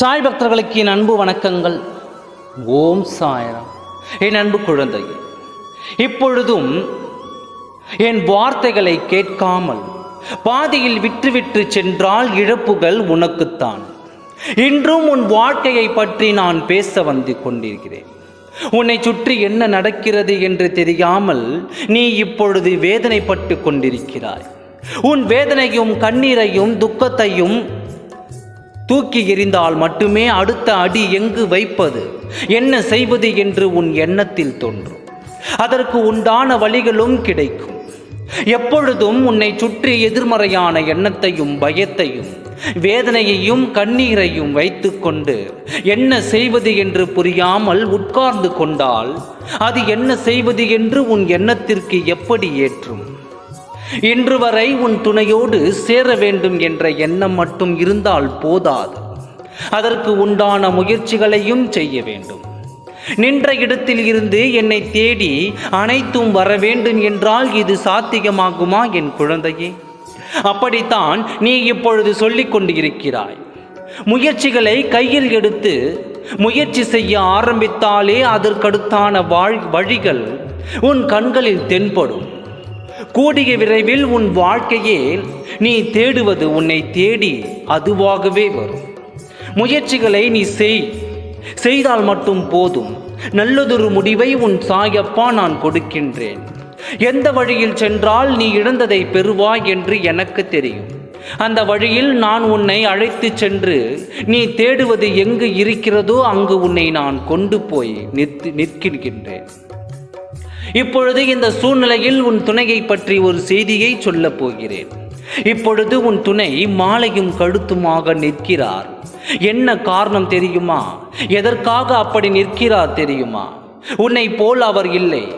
சாய் பக்தர்களுக்கு என் அன்பு வணக்கங்கள். ஓம் சாயராம். என் அன்பு குழந்தை இப்பொழுதும் என் வார்த்தைகளை கேட்காமல் பாதையில் விற்றுவிட்டு சென்றால் இழப்புகள் உனக்குத்தான். இன்றும் உன் வாழ்க்கையை பற்றி நான் பேச வந்து கொண்டிருக்கிறேன். உன்னை சுற்றி என்ன நடக்கிறது என்று தெரியாமல் நீ இப்பொழுது வேதனைப்பட்டு கொண்டிருக்கிறாய். உன் வேதனையும் கண்ணீரையும் துக்கத்தையும் தூக்கி எறிந்தால் மட்டுமே அடுத்த அடி எங்கு வைப்பது? என்ன செய்வது என்று உன் எண்ணத்தில் தோன்றும். அதற்கு உண்டான வழிகளும் கிடைக்கும். எப்பொழுதும் உன்னை சுற்றி எதிர்மறையான எண்ணத்தையும் பயத்தையும் வேதனையையும் கண்ணீரையும் வைத்துக்கொண்டு என்ன செய்வது என்று புரியாமல் உட்கார்ந்து கொண்டால் அது என்ன செய்வது என்று உன் எண்ணத்திற்கு எப்படி ஏற்றும்? இன்று வரை உன் துணையோடு சேர வேண்டும் என்ற எண்ணம் மட்டும் இருந்தால் போதாது. அதற்கு உண்டான முயற்சிகளையும் செய்ய வேண்டும். நின்ற இடத்தில் இருந்து என்னை தேடி அனைத்தும் வர வேண்டும் என்றால் இது சாத்தியமாகுமா என் குழந்தையே? அப்படித்தான் நீ இப்பொழுது சொல்லிக் கொண்டு இருக்கிறாய் முயற்சிகளை கையில் எடுத்து முயற்சி செய்ய ஆரம்பித்தாலே அதற்கடுத்தான வாழ் வழிகள் உன் கண்களில் தென்படும். கூடிய விரைவில் உன் வாழ்க்கையே நீ தேடுவது உன்னை தேடி அதுவாகவே வரும். முயற்சிகளை நீ செய். செய்தால் மட்டும் போதும். நல்லதொரு முடிவை உன் சாயப்பா நான் கொடுக்கின்றேன். எந்த வழியில் சென்றால் நீ இழந்ததை பெறுவாய் என்று எனக்கு தெரியும். அந்த வழியில் நான் உன்னை அழைத்துச் சென்று நீ தேடுவது எங்கு இருக்கிறதோ அங்கு உன்னை நான் கொண்டு போய் நிற்கின்றேன். இப்பொழுது இந்த சூழ்நிலையில் உன் துணையை பற்றி ஒரு செய்தியை சொல்லப் போகிறேன். இப்பொழுது உன் துணை மாலையும் கழுத்துமாக நிற்கிறார். என்ன காரணம் தெரியுமா? எதற்காக அப்படி நிற்கிறார் தெரியுமா? உன்னை போல் அவர் இல்லை.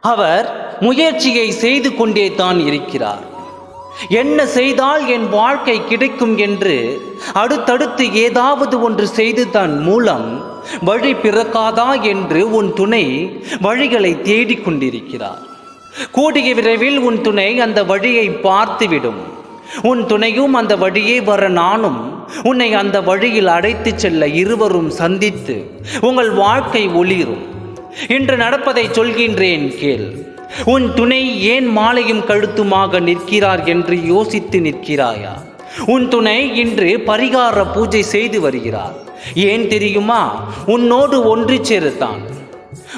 அவர் முயற்சியை செய்து கொண்டே தான் இருக்கிறார். என்ன செய்தால் என் வாழ்க்கை கிடைக்கும் என்று? அடுத்தடுத்து ஏதாவது ஒன்று செய்து தன் மூலம் வழி பிறக்காதா என்று உன் துணை வழிகளை தேடிக்கொண்டிருக்கிறார் கூடிய விரைவில் உன் துணை அந்த வழியை பார்த்துவிடும். உன் துணையும் அந்த வழியே வர நானும் உன்னை அந்த வழியில் அழைத்துச் செல்ல இருவரும் சந்தித்து உங்கள் வாழ்க்கை ஒளிரும். இன்று நடப்பதை சொல்கின்றேன் கேள். உன் துணை ஏன் மாலையும் கழுத்துமாக நிற்கிறார் என்று யோசித்து நிற்கிறாயா? உன் துணை இன்று பரிகார பூஜை செய்து வருகிறார். ஏன் தெரியுமா? உன்னோடு ஒன்று சேரத்தான்.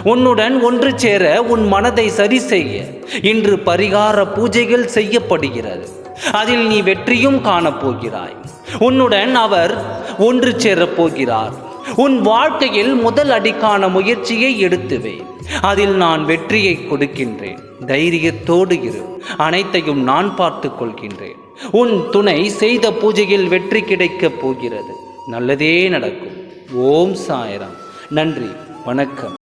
உன்னுடன் ஒன்று சேர உன் மனதை சரி செய்ய இன்று பரிகார பூஜைகள் செய்யப்படுகிறது. அதில் நீ வெற்றியும் காணப்போகிறாய். உன்னுடன் அவர் ஒன்று சேரப் போகிறார். உன் வாழ்க்கையில் முதல் அடிக்கான முயற்சியை எடுத்துவே. அதில் நான் வெற்றியை கொடுக்கின்றேன். தைரியத்தோடு இரு. அனைத்தையும் நான் பார்த்து கொள்கின்றேன். உன் துணை செய்த பூஜையில் வெற்றி கிடைக்கப் போகிறது. நல்லதே நடக்கும். ஓம் சாயரம். நன்றி. வணக்கம்.